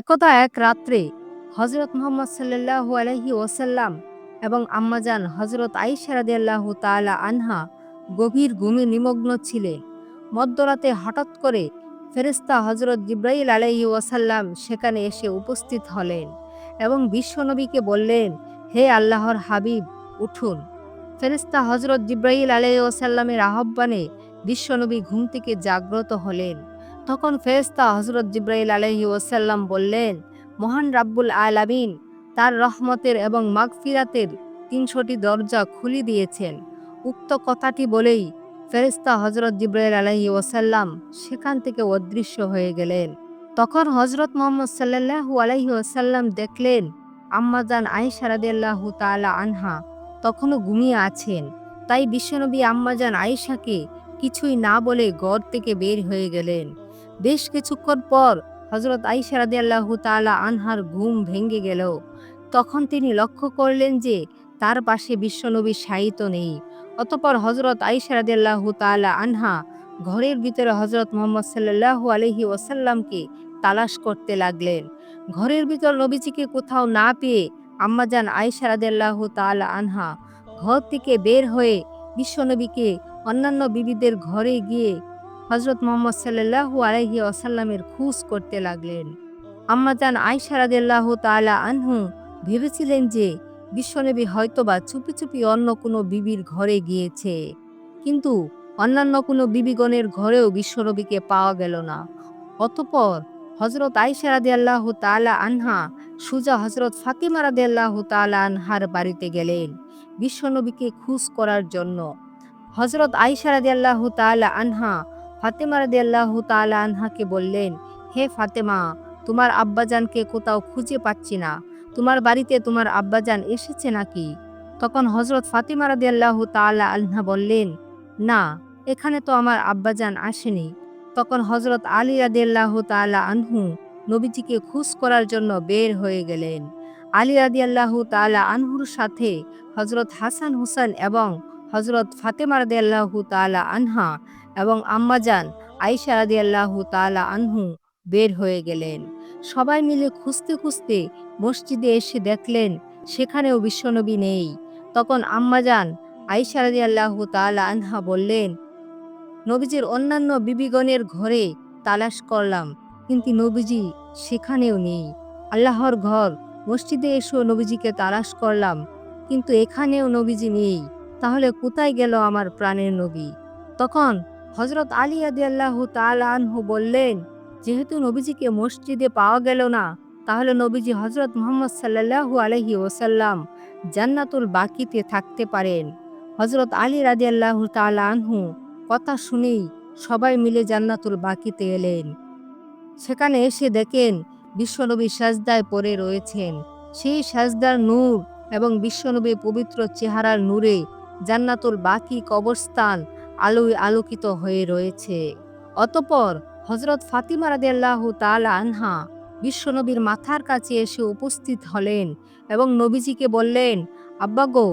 একদা এক রাত্রে হজরত মোহাম্মদ সাল্লাল্লাহু আলাইহি ওসাল্লাম এবং আম্মাজান হজরত আইসা রাদিয়াল্লাহু তাআলা আনহা গভীর ঘুমে নিমগ্ন ছিলেন। মধ্যরাতে হঠাৎ করে ফেরেশতা হজরত জিব্রাইল আলাইহি ওয়াসাল্লাম সেখানে এসে উপস্থিত হলেন এবং বিশ্বনবীকে বললেন, হে আল্লাহর হাবিব, উঠুন। ফেরেশতা হজরত জিব্রাইল আলাইহি ওয়াসাল্লামের আহ্বানে বিশ্বনবী ঘুম থেকে জাগ্রত হলেন। তখন ফেরেশতা হজরত জিব্রাইল আলহি ওসাল্লাম বললেন, মহান রাব্বুল আলামিন, তার রহমতের এবং মাগফিরাতের তিনশোটি দরজা খুলে দিয়েছেন। উক্ত কথাটি বলেই ফেরেশতা হজরত জিব্রাইল আলহি ওসাল্লাম সেখান থেকে অদৃশ্য হয়ে গেলেন। তখন হজরত মোহাম্মদ সাল্লাল্লাহু আলাইহি ওসাল্লাম দেখলেন আম্মাজান আয়েশা রাদিয়াল্লাহু তাআলা আনহা তখনও ঘুমিয়ে আছেন। তাই বিশ্বনবী আম্মাজান আয়েশাকে কিছুই না বলে ঘর থেকে বের হয়ে গেলেন। বেশ কিছুক্ষণ পর হজরত আইসা আল্লাহ তাআলা আনহার ঘুম ভেঙে গেল। তখন তিনি লক্ষ্য করলেন যে তার পাশে বিশ্বনবী শায়িত নেই। অতপর হজরত আইসা আল্লাহ তাআলা আনহা ঘরের ভিতরে হজরত মোহাম্মদ সাল্লাল্লাহু আলহি ওসাল্লামকে তালাশ করতে লাগলেন। ঘরের ভিতর নবীজিকে কোথাও না পেয়ে আম্মাজান আইসা রাদিয়াল্লাহু তাআলা আনহা ঘর থেকে বের হয়ে বিশ্বনবীকে অন্যান্য বিবিদের ঘরে গিয়ে হজরত মোহাম্মদ সাল্লাহু আলহি আসাল্লামের খুশ করতে লাগলেন। আম্মাজান আয়সা রাদিয়াল্লাহু তাআলা আনহু ভেবেছিলেন যে বিশ্বনবী হয়তোবা চুপি চুপি অন্য কোনো বিবির ঘরে গিয়েছে, কিন্তু অন্যান্য কোনো বিবিগণের ঘরেও বিশ্বনবীকে পাওয়া গেল না। অতপর হজরত আয়সা রাদিয়াল্লাহু তাআলা আনহা সুজা হজরত ফাতিমা রাদিয়াল্লাহু তাআলা আনহার বাড়িতে গেলেন বিশ্বনবীকে খুশ করার জন্য। হজরত আয়সা রাদিয়াল্লাহু তাআলা আনহা ফাতেমা রাদিয়াল্লাহু তাআলা আনহাকে বললেন, হে ফাতেমা, তোমার আব্বাজানকে কোথাও খুঁজে পাচ্ছি না। তোমার বাড়িতে তোমার আব্বাজান এসেছে নাকি? তখন হজরত ফাতিমা রাদিয়াল্লাহু তাআলা আনহা বললেন, না, এখানে তো আমার আব্বাজান আসেনি। তখন হজরত আলী রাদিয়াল্লাহু তাআলা আনহু নবীজিকে খুশ করার জন্য বের হয়ে গেলেন। আলী রাদিয়াল্লাহু তাআলা আনহুর সাথে হজরত হাসান হুসান এবং হজরত ফাতেমা রাদিয়াল্লাহু তাআলা আনহা এবং আম্মাজান আইসা রাদি আল্লাহু তালা আনহু বের হয়ে গেলেন। সবাই মিলে খুঁজতে খুঁজতে মসজিদে এসে দেখলেন, সেখানেও বিশ্বনবী নেই। তখন আম্মাজান আইসা রাদি আল্লাহু তালা আনহা বললেন, নবীজির অন্যান্য বিবিগণের ঘরে তালাশ করলাম, কিন্তু নবীজি সেখানেও নেই। আল্লাহর ঘর, মসজিদে এসেও নবীজিকে তালাশ করলাম, কিন্তু এখানেও নবীজি নেই। তাহলে কোথায় গেল আমার প্রাণের নবী? তখন হজরত আলী আদি আল্লাহ আনহু বললেন, যেহেতু নবীজিকে মসজিদে পাওয়া গেল না, তাহলে নবীজি হজরত মোহাম্মদ সাল্লাহু আলহি ওসাল্লাম জান্নাতুল বাকিতে থাকতে পারেন। হজরত আলী রাদি আল্লাহ আনহু কথা শুনেই সবাই মিলে জান্নাতুল বাকিতে এলেন। সেখানে এসে দেখেন বিশ্বনবী সাজদায় পড়ে রয়েছেন। সেই সাজদার নূর এবং বিশ্বনবীর পবিত্র চেহারার নূরে জান্নাতুল বাকি কবরস্থান আলোয় আলোকিত হয়ে রয়েছে। অতপর হজরত ফাতিমা রাদিয়াল্লাহ তালা আনহা বিশ্বনবীর মাথার কাছে এসে উপস্থিত হলেন এবং নবীজিকে বললেন, আব্বা গো,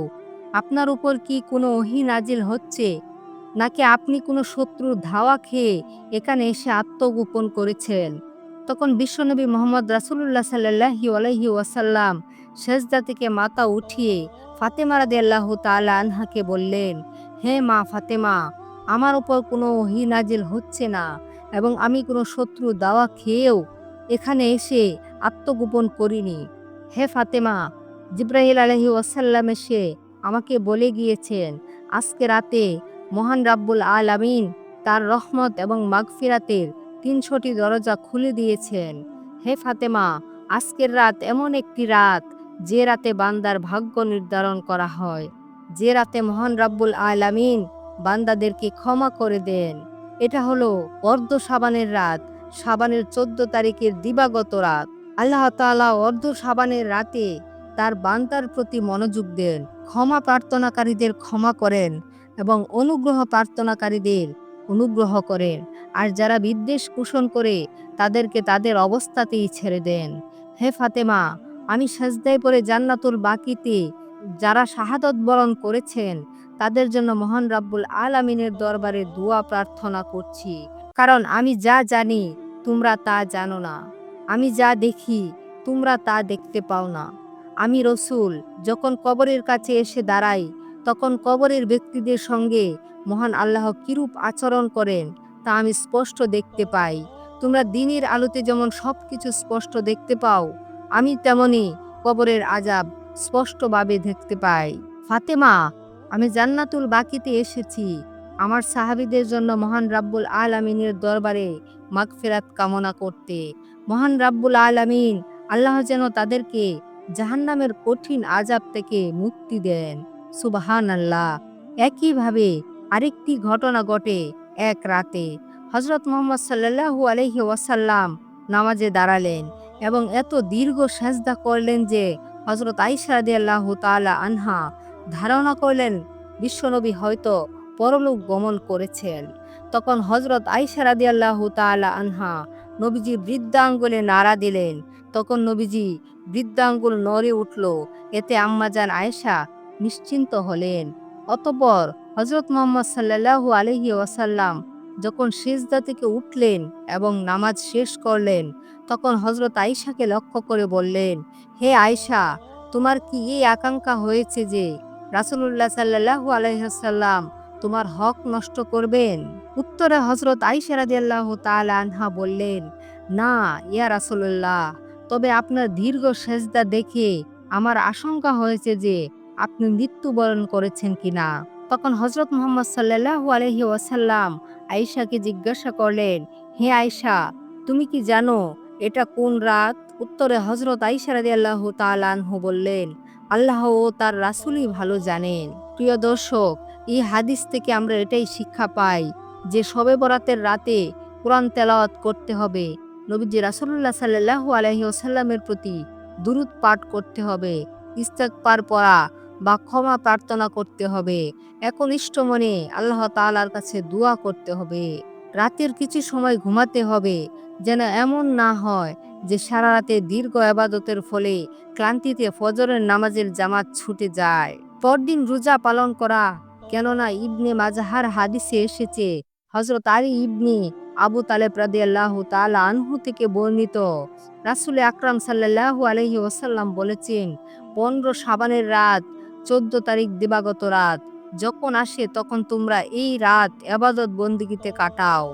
আপনার উপর কি কোনো ওহি নাজিল হচ্ছে? নাকি আপনি কোনো শত্রুর ধাওয়া খেয়ে এখানে এসে আত্মগোপন করেছেন? তখন বিশ্বনবী মোহাম্মদ রাসুল্লাহ সাল্লাহি আলহি ওয়াসাল্লাম শেষদা থেকে মাথা উঠিয়ে ফাতেমা রাদিয়াল্লাহ তালা আনহাকে বললেন হে মা ফাতেমা, আমার ওপর কোনো ওহি নাজিল হচ্ছে না এবং আমি কোনো শত্রু দাওয়া খেয়েও এখানে এসে আত্মগোপন করিনি। হে ফাতেমা, জিব্রাহিল আলহি ওয়াসাল্লাম এসে আমাকে বলে গিয়েছেন, আজকে রাতে মহান রাব্বুল আল আমিন তার রহমত এবং মাগফিরাতের তিনশোটি দরজা খুলে দিয়েছেন। হে ফাতেমা, আজকের রাত এমন একটি রাত যে রাতে বান্দার ভাগ্য নির্ধারণ করা হয়। যে রাতে মহান রাব্বুল আলামিন বান্দাদেরকে ক্ষমা করে দেন। এটা হলো অর্ধ সাবানের রাত, সাবানের চোদ্দ তারিখের দিবাগত রাত। আল্লাহ তাআলা অর্ধ সাবানের রাতে তার বান্দার প্রতি মনোযোগ দেন, ক্ষমা প্রার্থনাকারীদের ক্ষমা করেন এবং অনুগ্রহ প্রার্থনাকারীদের অনুগ্রহ করেন। আর যারা বিদ্বেষ পোষণ করে, তাদেরকে তাদের অবস্থাতেই ছেড়ে দেন। হে ফাতেমা, আমি সাজদায় পরে জান্নাতুল বাকিতে যারা শাহাদত বরণ করেছেন, তাদের জন্য মহান রাব্বুল আলামিনের দরবারে দোয়া প্রার্থনা করছি। কারণ আমি যা জানি, তোমরা তা জানো না। আমি যা দেখি, তোমরা তা দেখতে পাও না। আমি রসুল, যখন কবরের কাছে এসে দাঁড়াই, তখন কবরের ব্যক্তিদের সঙ্গে মহান আল্লাহ কিরূপ আচরণ করেন, তা আমি স্পষ্ট দেখতে পাই। তোমরা দিনের আলোতে যেমন সব কিছু স্পষ্ট দেখতে পাও, আমি তেমনি কবরের আজাব স্পষ্টভাবে দেখতে পাই। ফাতেমা, আমি জান্নাতুল বাকিতে এসেছি। আমার সাহাবিদের জন্য মহান রাব্বুল আলামিনের দরবারে মাগফিরাত কামনা করতে। মহান রাব্বুল আলামিন আল্লাহ যেন তাদেরকে জাহান্নামের কঠিন আজাব থেকে মুক্তি দেন। সুবাহান আল্লাহ একইভাবে আরেকটি ঘটনা ঘটে এক রাতে। হজরত মোহাম্মদ সাল্লাল্লাহু আলহি ওয়াসাল্লাম নামাজে দাঁড়ালেন এবং এত দীর্ঘ সেজদা করলেন যে হজরত আইসা আল্লাহ তালা আনহা ধারণা করলেন, বিশ্বনবী হয়তো পরলোক গমন করেছেন। তখন হজরত আইসা আল্লাহ তালা আনহা নবীজি বৃদ্ধাঙ্গুলে নাড়া দিলেন। তখন নবীজি বৃদ্ধাঙ্গুল নড়ে উঠল। এতে আম্মাজান আয়েশা নিশ্চিন্ত হলেন। অতপর হজরত মোহাম্মদ সাল্লাল্লাহু আলহি ওয়াসাল্লাম যখন সেজদা থেকে উঠলেন এবং নামাজ শেষ করলেন, তখন হজরত আয়েশাকে লক্ষ্য করে বললেন, হে আয়েশা, তোমার কি এই আকাঙ্ক্ষা হয়েছে যে রাসূলুল্লাহ সাল্লাল্লাহু আলাইহাল্লাম তোমার হক নষ্ট করবেন? উত্তরে হজরত আয়েশা রাদিয়াল্লাহু তাআলা আনহা বললেন, না, ইয়া রাসূলুল্লাহ, তবে আপনার দীর্ঘ সেজদা দেখে আমার আশঙ্কা হয়েছে যে আপনি মৃত্যুবরণ করেছেন কিনা? তখন হজরত মোহাম্মদ সাল্লাল্লাহু আলহি ওয়াসাল্লাম আয়েশাকে জিজ্ঞাসা করলেন, হে আয়েশা, তুমি কি জানো এটা কোন রাত? উত্তরে হজরত আইসা রাদিয়াল্লাহু তাআলা আনহু বললেন, আল্লাহ ও তার রাসুলই ভালো জানেন। প্রিয় দর্শক, এই হাদিস থেকে আমরা এটাই শিক্ষা পাই যে শবে বরাতের রাতে কোরআন তেলাওয়াত করতে হবে। নবীজি রাসূলুল্লাহ সাল্লাল্লাহু আলাইহি ওয়াসাল্লামের প্রতি দুরুদ পাঠ করতে হবে। ইস্তাক পার পড়া বা ক্ষমা প্রার্থনা করতে হবে। একনিষ্ঠ মনে আল্লাহ তাআলার কাছে দোয়া করতে হবে। রাতের কিছু সময় ঘুমাতে হবে যেন এমন না হয় যে সারা রাতে দীর্ঘ আবাদতের ফলে ক্লান্তিতে ফজরের নামাজের জামাত ছুটে যায়। পরদিন রোজা পালন করা, কেননা ইবনে মাজাহার হাদিসে এসেছে হজরত আলী ইবনে আবু তালেব রাদি আল্লাহ তালা আনহু থেকে বর্ণিত। রাসুল আকরাম সাল্লাহ আলহি ওসাল্লাম বলেছেন, পনেরো সাবানের রাত চোদ্দ তারিখ দিবাগত রাত। যখন আসে তখন তোমরা এই রাত আবাদত বন্দিগিতে কাটাও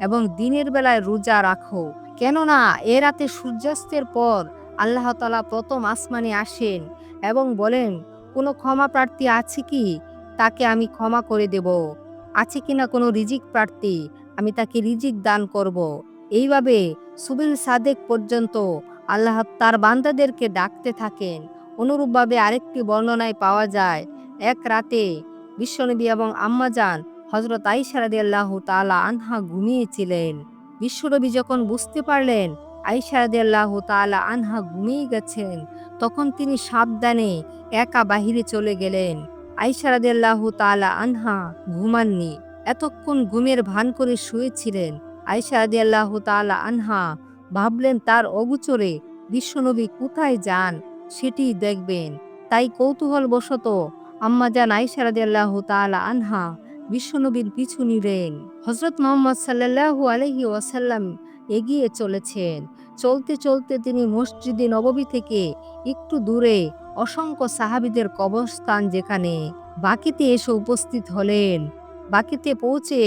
এবং দিনের বেলায় রোজা রাখো। কেননা এ রাতে সূর্যাস্তের পর আল্লাহ তালা প্রথম আসমানে আসেন এবং বলেন, কোনো ক্ষমা প্রার্থী আছে কি? তাকে আমি ক্ষমা করে দেব। আছে কি না কোনো রিজিক প্রার্থী? আমি তাকে রিজিক দান করব। এইভাবে সুবিল সাদেক পর্যন্ত আল্লাহ তার বান্দাদেরকে ডাকতে থাকেন। অনুরূপভাবে আরেকটি বর্ণনায় পাওয়া যায়। এক রাতে বিশ্বনবী এবং আম্মাজান হজরত আইসারাদি আল্লাহ তালা আনহা ঘুমিয়েছিলেন। বিশ্বনবী যখন বুঝতে পারলেন আইসারাদি আল্লাহ তালা আনহা ঘুমিয়ে গেছেন, তখন তিনি সাবধানে একা বাহিরে চলে গেলেন। আইসারাদি তালা আনহা ঘুমাননি, এতক্ষণ ঘুমের ভান করে শুয়েছিলেন। আইসারাদি আল্লাহ তালা আনহা ভাবলেন, তার অগুচরে বিশ্বনবী কোথায় যান? সেটি দেখবেন। তাই কৌতূহল বশত আম্মাজান আইসারাদি আল্লাহ তালা আনহা বিশ্বনবীর পিছু নিলেন। হজরত মোহাম্মদ সাল্লাহু আলহি ওয়াসাল্লাম এগিয়ে চলেছেন। চলতে চলতে তিনি মসজিদে নববী থেকে একটু দূরে অসংখ্য সাহাবিদের কবরস্থান যেখানে বাকিতে এসে উপস্থিত হলেন। বাকিতে পৌঁছে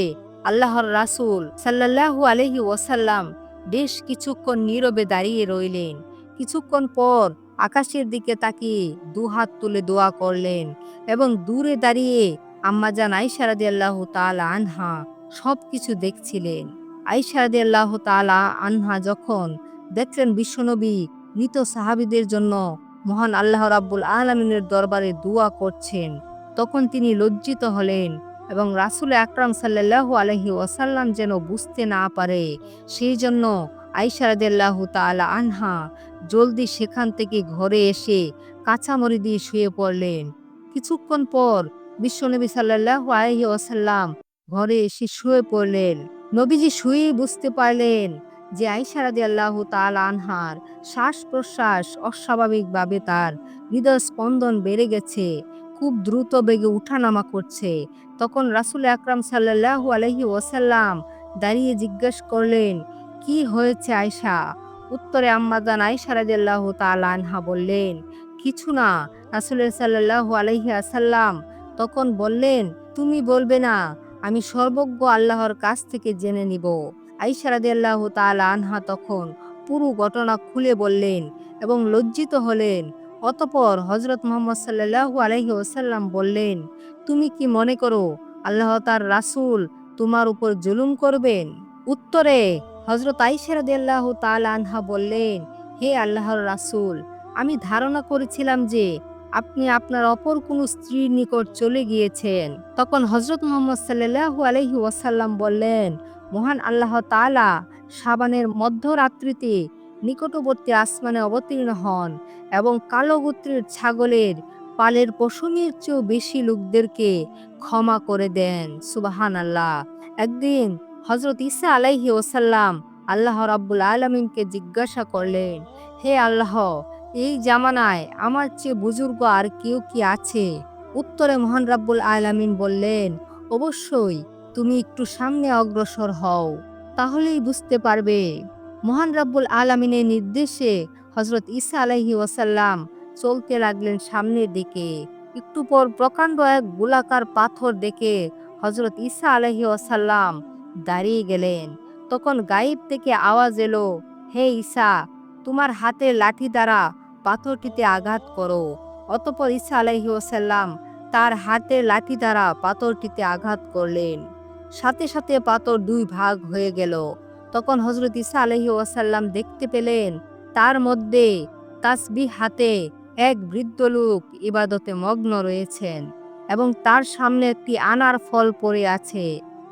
আল্লাহর রাসূল সাল্লাল্লাহু আলহি ওয়াসাল্লাম বেশ কিছুক্ষণ নীরবে দাঁড়িয়ে রইলেন। কিছুক্ষণ পর আকাশের দিকে তাকিয়ে দুহাত তুলে দোয়া করলেন এবং দূরে দাঁড়িয়ে আম্মাজান আইসারাদি আল্লাহ তালা আনহা সব কিছু দেখছিলেন। আইসারাদি আল্লাহ তালা আনহা যখন দেখলেন বিশ্বনবী মৃত সাহাবিদের জন্য মহান আল্লাহ রাব্বুল আলমিনের দরবারে দোয়া করছেন, তখন তিনি লজ্জিত হলেন এবং রাসুল আকরাম সাল্লাহু আলহি ওয়াসাল্লাম যেন বুঝতে না পারে, সেই জন্য আইসারাদিল্লাহ তালা আনহা জলদি সেখান থেকে ঘরে এসে কাঁচামরি দিয়ে শুয়ে পড়লেন। কিছুক্ষণ পর বিশ্বনবী সাল্লাহ আলহি ওয়াসাল্লাম ঘরে এসে শুয়ে পড়লেন। নবীজি শুয়েই বুঝতে পারলেন যে আইসারাদি আল্লাহ তাল আনহার শ্বাস প্রশ্বাস অস্বাভাবিকভাবে তার হৃদয় স্পন্দন বেড়ে গেছে, খুব দ্রুত বেগে উঠানামা করছে। তখন রাসুল আকরাম সাল্লাহ আলহি ওসাল্লাম দাঁড়িয়ে জিজ্ঞেস করলেন কি হয়েছে আয়সা উত্তরে আম্মাজান আয়েশা রাদিয়াল্লাহু তাআলা আনহা বললেন, কিছু না। রাসূল সাল্লাল্লাহু আলাইহি আসাল্লাম তখন বললেন, তুমি বলবে না, আমি সর্বজ্ঞ আল্লাহর কাছ থেকে জেনে নিব। আয়েশা রাদিয়াল্লাহু তাআলা আনহা তখন পুরো ঘটনা খুলে বললেন এবং লজ্জিত হলেন। অতপর হজরত মোহাম্মদ সাল্লাল্লাহু আলাইহি ওসাল্লাম বললেন, তুমি কি মনে করো, আল্লাহ তার রাসূল তোমার উপর জুলুম করবেন? উত্তরে হজরত আইসা রাদিয়াল্লাহু তাআলা আনহা বললেন, হে আল্লাহর রাসূল, আমি ধারণা করেছিলাম যে আপনি আপনার অপর কোনো স্ত্রীর নিকট চলে গিয়েছেন। তখন হজরত মোহাম্মদ সাল্লাল্লাহু আলাইহি ওয়াসাল্লাম বললেন, মহান আল্লাহ তাআলা সাবানের মধ্যরাত্রিতে নিকটবর্তী আসমানে অবতীর্ণ হন এবং কালো গোত্রের ছাগলের পালের পশমের চেয়েও বেশি লোকদেরকে ক্ষমা করে দেন। সুবাহান আল্লাহ একদিন হজরত ইসা আলাইহি ওসাল্লাম আল্লাহ রাব্বুল আলমিনকে জিজ্ঞাসা করলেন, হে আল্লাহ, এই জামানায় আমার চেয়ে বুজুর্গ আর কেউ কি আছে? উত্তরে মহান রাব্বুল আলামিন বললেন, অবশ্যই, তুমি একটু সামনে অগ্রসর হও, তাহলেই বুঝতে পারবে। মহান রাব্বুল আলামিনের নির্দেশে হজরত ঈসা আলাইহি ওয়াসাল্লাম চলতে লাগলেন সামনের দিকে। একটু পর প্রকাণ্ড এক গোলাকার পাথর দেখে হজরত ঈসা আলাইহি ওয়াসাল্লাম দাঁড়িয়ে গেলেন। তখন গায়েব থেকে আওয়াজ এলো, হে ঈসা, তোমার হাতের লাঠি দ্বারা পাথরটিতে আঘাত করো। অতপর ঈসা আলাইহি ওয়াসাল্লাম তার হাতের লাঠি দ্বারা পাথরটিতে আঘাত করলেন। সাথে সাথে পাথর দুই ভাগ হয়ে গেল। তখন হজরত ঈসা আলহি ওয়াসাল্লাম দেখতে পেলেন, তার মধ্যে তাসবি হাতে এক বৃদ্ধ লোক ইবাদতে মগ্ন রয়েছেন এবং তার সামনে একটি আনার ফল পড়ে আছে।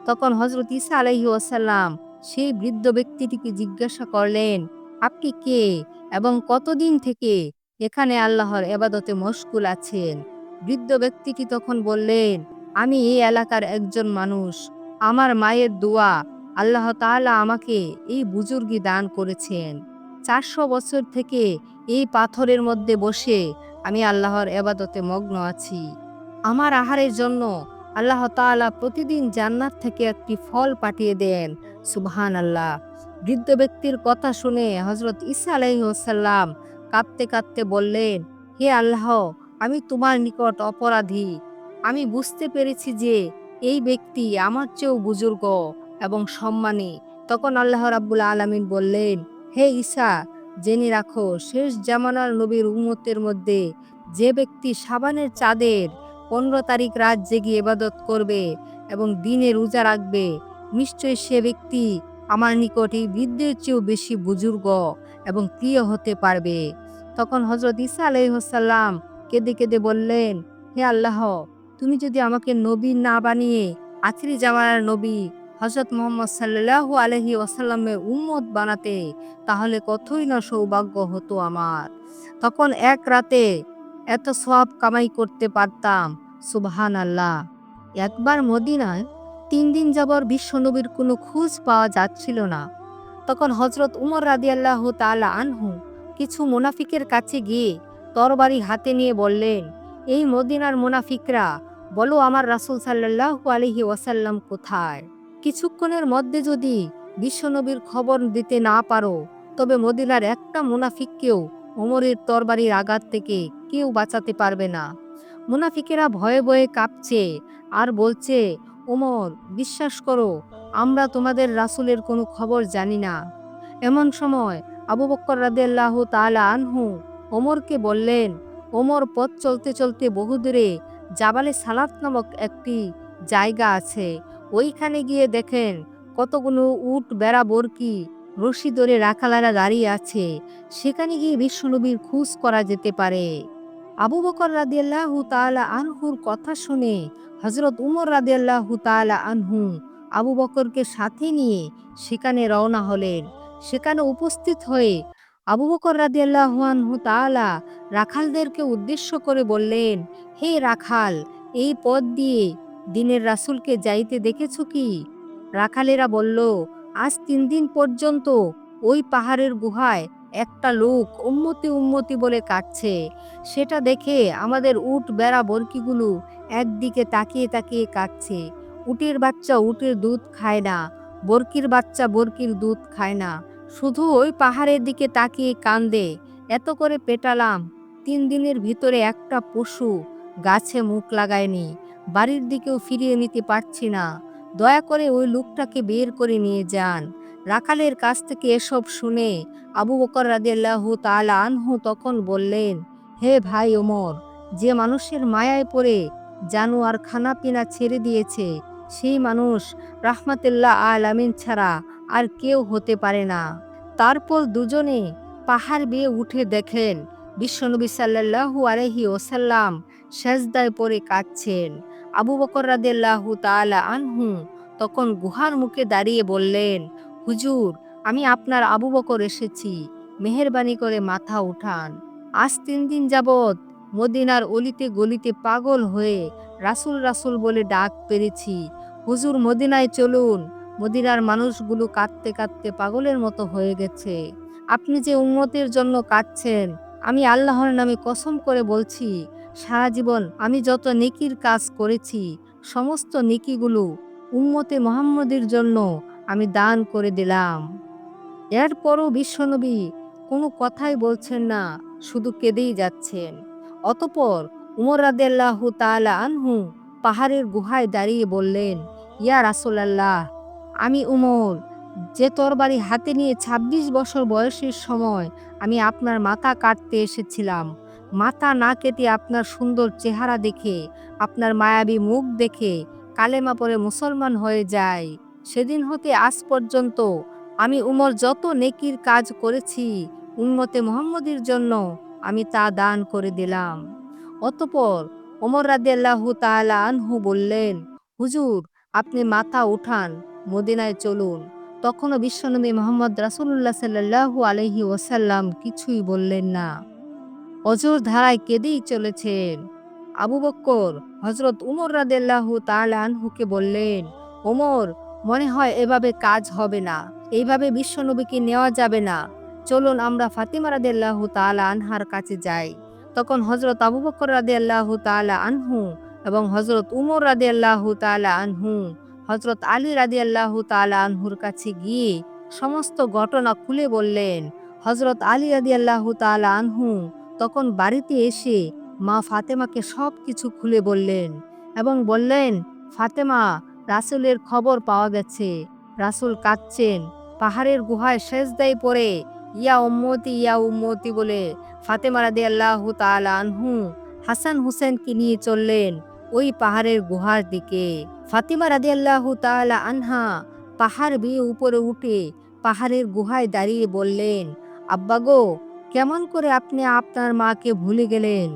তখন হজরত ইসা আলহি ওয়াসাল্লাম সেই বৃদ্ধ ব্যক্তিটিকে জিজ্ঞাসা করলেন, আপনি কে এবং কতদিন থেকে এখানে আল্লাহর এবাদতে মশগুল আছেন? বৃদ্ধ ব্যক্তিটি তখন বললেন, আমি এই এলাকার একজন মানুষ। আমার মায়ের দোয়া আল্লাহ তাআলা আমাকে এই বুজুর্গি দান করেছেন। চারশো বছর থেকে এই পাথরের মধ্যে বসে আমি আল্লাহর এবাদতে মগ্ন আছি। আমার আহারের জন্য আল্লাহ তাআলা প্রতিদিন জান্নাত থেকে একটি ফল পাঠিয়ে দেন। সুবহান আল্লাহ বৃদ্ধ ব্যক্তির কথা শুনে হজরত ইসা আলাইসাল্লাম কাঁদতে কাঁদতে বললেন, হে আল্লাহ, আমি তোমার নিকট অপরাধী। আমি বুঝতে পেরেছি যে এই ব্যক্তি আমার চেয়েও বুজুর্গ এবং সম্মানী। তখন আল্লাহ রাব্বুল আলামিন বললেন, হে ঈসা, জেনে রাখো, শেষ জামানার নবীর উম্মতের মধ্যে যে ব্যক্তি সাবানের চাঁদের পনেরো তারিখ রাত জেগে এবাদত করবে এবং দিনে রোজা রাখবে। নিশ্চয়ই সে ব্যক্তি আমার নিকট এই বৃদ্ধের চেয়েও বেশি বুজুর্গ এবং প্রিয় হতে পারবে। তখন হজরত ঈসা আলাইহসাল্লাম কেঁদে কেঁদে বললেন, হে আল্লাহ, তুমি যদি আমাকে নবী না বানিয়ে আখিরি জামানার নবী হজরত মোহাম্মদ সাল্লাহু আলহি ওসাল্লামের উম্মত বানাতে, তাহলে কতই না সৌভাগ্য হতো আমার। তখন এক রাতে এত সব কামাই করতে পারতাম সুবহান আল্লাহ একবার মদিনায় তিন দিন যাবর বিশ্বনবীর কোনো খোঁজ পাওয়া যাচ্ছিল না। তখন হজরত উমর রাদি রাদিয়াল্লাহ তালা আনহু কিছু মুনাফিকের কাছে গিয়ে তরবারি হাতে নিয়ে বললেন, এই মদিনার মুনাফিকরা, বলো আমার রাসুল সাল্লাহ আলহি ওয়াসাল্লাম কোথায়? কিছুক্ষণের মধ্যে যদি বিশ্বনবীর খবর দিতে না পারো, তবে মদিনার একটা মুনাফিককেও ওমরের তরবারির আঘাত থেকে কেউ বাঁচাতে পারবে না। মুনাফিকেরা ভয়ে ভয়ে কাঁপছে আর বলছে, ওমর, বিশ্বাস করো, আমরা তোমাদের রাসুলের কোনো খবর জানি না। এমন সময় আবু বক্কর রাদেল্লাহ তালা আনহু ওমরকে বললেন, ওমর, পথ চলতে চলতে বহুদূরে জাবালে সালাত নামক একটি জায়গা আছে। ওইখানে গিয়ে দেখেন কতগুলো উট বেড়া বরকি, রশি ধরে রাখালারা দাঁড়িয়ে আছে। সেখানে গিয়ে বিশ্বনবীর খুঁজ করা যেতে পারে। আবু বকর রাদিয়াল্লাহু তাআলা আনহুর কথা শুনে হজরত উমর রাদিয়াল্লাহু তাআলা আনহু আবু বকরকে সাথে নিয়ে সেখানে রওনা হলেন। সেখানে উপস্থিত হয়ে আবু বকর রাদিয়াল্লাহু আনহু তাআলা রাখালদেরকে উদ্দেশ্য করে বললেন, হে রাখাল, এই পথ দিয়ে দিনের রাসুলকে যাইতে দেখেছ কি? রাখালেরা বলল, আজ তিন দিন পর্যন্ত ওই পাহাড়ের গুহায় একটা লোক উম্মতি উম্মতি বলে কাটছে সেটা দেখে আমাদের উট বেড়া বরকিগুলো একদিকে তাকিয়ে তাকিয়ে কাটছে উটের বাচ্চা উটের দুধ খায় না, বরকির বাচ্চা বরকির দুধ খায় না। শুধু ওই পাহাড়ের দিকে তাকিয়ে কান্দে। এত করে পেটালাম। তিন দিনের ভিতরে একটা পশু গাছে মুখ লাগায়নি। বাড়ির দিকেও ফিরিয়ে নিতে পারছি না। দয়া করে ওই লোকটাকে বের করে নিয়ে যান। রাখালের কাছ থেকে এসব শুনে আবু বকর রাদিয়াল্লাহু তাআলা আনহু তখন বললেন, হে ভাই ওমর, যে মানুষের মায়ায় পড়ে জানোয়ার খানা পিনা ছেড়ে দিয়েছে, সেই মানুষ রাহমাতুল্লাহ আলামিন ছাড়া আর কেউ হতে পারে না। তারপর দুজনে পাহাড় বেয়ে উঠে দেখেন বিশ্বনবী সাল্লাল্লাহু আলহি ওসাল্লাম সেজদায় পরে কাঁদছেন। আবু বকর রাদিয়াল্লাহু তাআলা আনহু তখন গুহার মুখে দাঁড়িয়ে বললেন হুজুর, আমি আপনার আবু বকর এসেছি। মেহেরবানি করে মাথা উঠান। আজ তিন দিন যাবৎ মদিনার অলিতে গলিতে পাগল হয়ে রাসুল রাসুল বলে ডাক পেরেছি। হুজুর, মদিনায় চলুন। মদিনার মানুষগুলো কাঁদতে কাঁদতে পাগলের মতো হয়ে গেছে। আপনি যে উম্মতের জন্য কাঁদছেন, আমি আল্লাহর নামে কসম করে বলছি, সারা জীবন আমি যত নেকির কাজ করেছি, সমস্ত নেকিগুলো উম্মতে মোহাম্মদের জন্য আমি দান করে দিলাম। এরপরও বিশ্বনবী কোনো কথাই বলছেন না, শুধু কেঁদেই যাচ্ছেন। অতপর উমর রাদেল্লাহ তাআলা আনহু পাহাড়ের গুহায় দাঁড়িয়ে বললেন, ইয়া রাসূলাল্লাহ, আমি উমর, যে তরবারি হাতে নিয়ে ২৬ বছর বয়সের সময় আমি আপনার মাথা কাটতে এসেছিলাম। মাথা না কেটে আপনার সুন্দর চেহারা দেখে, আপনার মায়াবী মুখ দেখে কালেমা পরে মুসলমান হয়ে যায়। সেদিন হতে আজ পর্যন্ত আমি উমর যত নেকির কাজ করেছি উন্মতে মোহাম্মদের জন্য আমি তা দান করে দিলাম। অতপর ওমর রাদিয়াল্লাহু তাআলা আনহু বললেন, হুজুর, আপনি মাথা উঠান, মদিনায় চলুন। তখনও বিশ্বনবী মোহাম্মদ রাসূলুল্লাহ সাল্লাল্লাহু আলাইহি ওসাল্লাম কিছুই বললেন না। অজর ধারায় কেঁদেই চলেছেন। আবু বক্কর হজরত উমর রাদিয়াল্লাহু তাআলা আনহুকে বললেন ওমর মনে হয় এভাবে কাজ হবে না। এইভাবে বিশ্বনবীকে নেওয়া যাবে না। চলুন আমরা ফাতিমা রাদিয়াল্লাহু তাআলা আনহার কাছে যাই। তখন হজরত আবু বকর রাদিয়াল্লাহু তাআলা আনহু এবং হজরত উমর রাদিয়াল্লাহু তালা আনহু হজরত আলী রাদিয়াল্লাহু তালা আনহুর কাছে গিয়ে সমস্ত ঘটনা খুলে বললেন হজরত আলী রাদিয়াল্লাহু তাআলা আনহু তখন বাড়িতে এসে মা ফাতেমাকে সব কিছু খুলে বললেন এবং বললেন, ফাতেমা রাসুলের খবর পাওয়া গেছে। রাসুল কাঁদছেন, পাহাড়ের গুহায় শেষদায় পরে ইয়া উম্মতি ইয়া উম্মতি বলে ফাতেমা রাদি আল্লাহ আনহু হাসান হুসেনকে নিয়ে চললেন ওই পাহাড়ের গুহার দিকে। ফাতিমা রাদি আল্লাহ তাআলা আনহা পাহাড় বেয়ে উপরে উঠে পাহাড়ের গুহায় দাঁড়িয়ে বললেন, আব্বা গো, কেমন করে আপনি আপনার মাকে ভুলে গেলেন?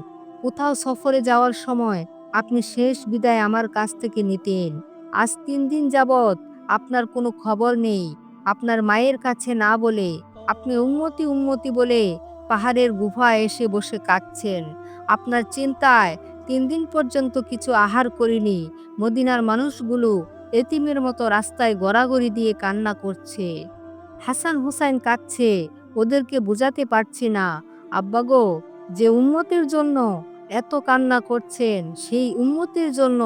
কোথাও সফরে যাওয়ার সময় আপনি শেষ বিদায় আমার কাছ থেকে নিতেন। আজ তিন দিন যাবৎ আপনার কোনো খবর নেই। আপনার মায়ের কাছে না বলে আপনি উন্মতি উন্মতি বলে পাহাড়ের গুফায় এসে বসে কাঁদছেন। আপনার চিন্তায় তিন দিন পর্যন্ত কিছু আহার করিনি। মদিনার মানুষগুলো এতিমের মতো রাস্তায় গড়াগড়ি দিয়ে কান্না করছে। হাসান হুসাইন কাঁদছে, ওদেরকে বোঝাতে পারছি না। আব্বা গো, যে উন্মতের জন্য এত কান্না করছেন, সেই উন্মতের জন্য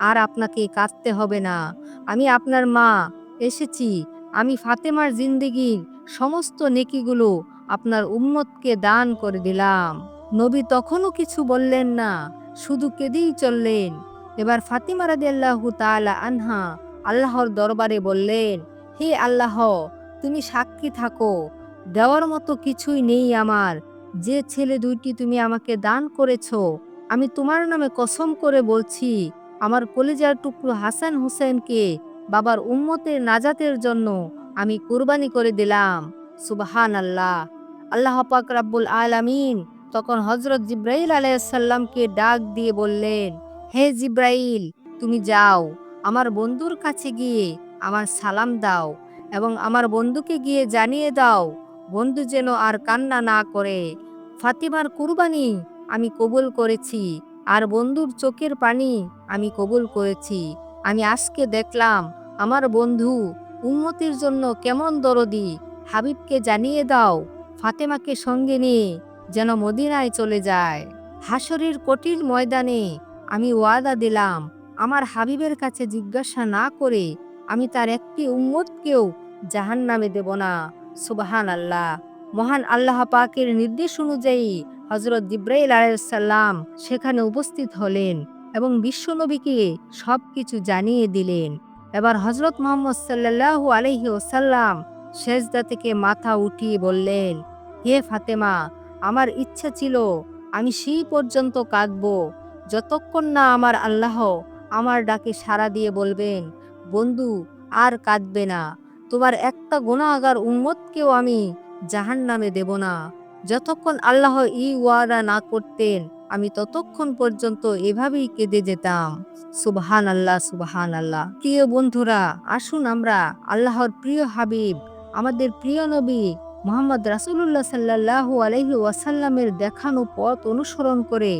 আর আপনাকে কাঁদতে হবে না। আমি আপনার মা, এসেছি। আমি ফাতেমার জিন্দিগির সমস্ত নেকিগুলো আপনার উম্মতকে দান করে দিলাম। নবী তখনও কিছু বললেন না, শুধু কেঁদেই চললেন। এবার ফাতিমা রাদিয়াল্লাহু তাআলা আনহা আল্লাহর দরবারে বললেন, হে আল্লাহ, তুমি সাক্ষী থাকো। দেওয়ার মতো কিছুই নেই আমার। যে ছেলে দুইটি তুমি আমাকে দান করেছ, আমি তোমার নামে কসম করে বলছি আমার কলিজার টুকরো হাসান হুসেনকে বাবার উম্মতের নাজাতের জন্য আমি কুরবানি করে দিলাম। সুবাহান আল্লাহ আল্লাহ পাক রাব্বুল আলামিন তখন হজরত জিব্রাইল আলাইসাল্লামকে ডাক দিয়ে বললেন, হে জিব্রাইল, তুমি যাও, আমার বন্ধুর কাছে গিয়ে আমার সালাম দাও এবং আমার বন্ধুকে গিয়ে জানিয়ে দাও, বন্ধু যেন আর কান্না না করে। ফাতিমার কুরবানি আমি কবুল করেছি আর বন্ধুর চোখের পানি আমি কবুল করেছি। আমি আজকে দেখলাম, আমার বন্ধু উন্নতির জন্য কেমন দরদি। হাবিবকে জানিয়ে দাও, ফাতেমাকে সঙ্গে নিয়ে যেন মদিনায় চলে যায়। হাসরের কঠিন ময়দানে আমি ওয়াদা দিলাম, আমার হাবিবের কাছে জিজ্ঞাসা না করে আমি তার একটি উম্মতকেও জাহান নামে দেব না। সুবাহান আল্লাহ মহান আল্লাহ পাকের নির্দেশ অনুযায়ী হজরত জিব্রাইল আলাইসাল্লাম সেখানে উপস্থিত হলেন এবং বিশ্বনবীকে সব কিছু জানিয়ে দিলেন। এবার হজরত মোহাম্মদ সাল্লাল্লাহু আলহি ওসাল্লাম শেষদা থেকে মাথা উঠিয়ে বললেন, হে ফাতেমা, আমার ইচ্ছা ছিল আমি সেই পর্যন্ত কাঁদব। যতক্ষণ না আমার আল্লাহ আমার ডাকে সাড়া দিয়ে বলবেন, বন্ধু, আর কাঁদবে না। তোমার একটা গুণাগার উম্মতকেও আমি জাহান নামে দেব না। যতক্ষণ আল্লাহ ই ওয়াদা না করতেন, আমি ততক্ষণ পর্যন্ত এভাবেই কেঁদে যেতাম। সুবহান আল্লাহ সুবহান আল্লাহ প্রিয় বন্ধুরা, আসুন আমরা আল্লাহর প্রিয় হাবিব, আমাদের প্রিয় নবী মোহাম্মদ রাসুল্লাহ সাল্লাহু আলহি ওয়াসাল্লামের দেখানো পথ অনুসরণ করে,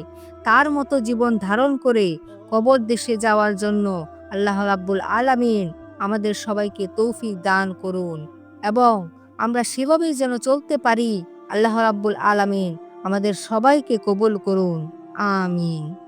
তার মতো জীবন ধারণ করে কবর দেশে যাওয়ার জন্য আল্লাহ রাব্বুল আলামিন আমাদের সবাইকে তৌফিক দান করুন এবং আমরা সেভাবেই যেন চলতে পারি। আল্লাহ রাব্বুল আলামিন আমাদের সবাইকে কবুল করুন। আমিন।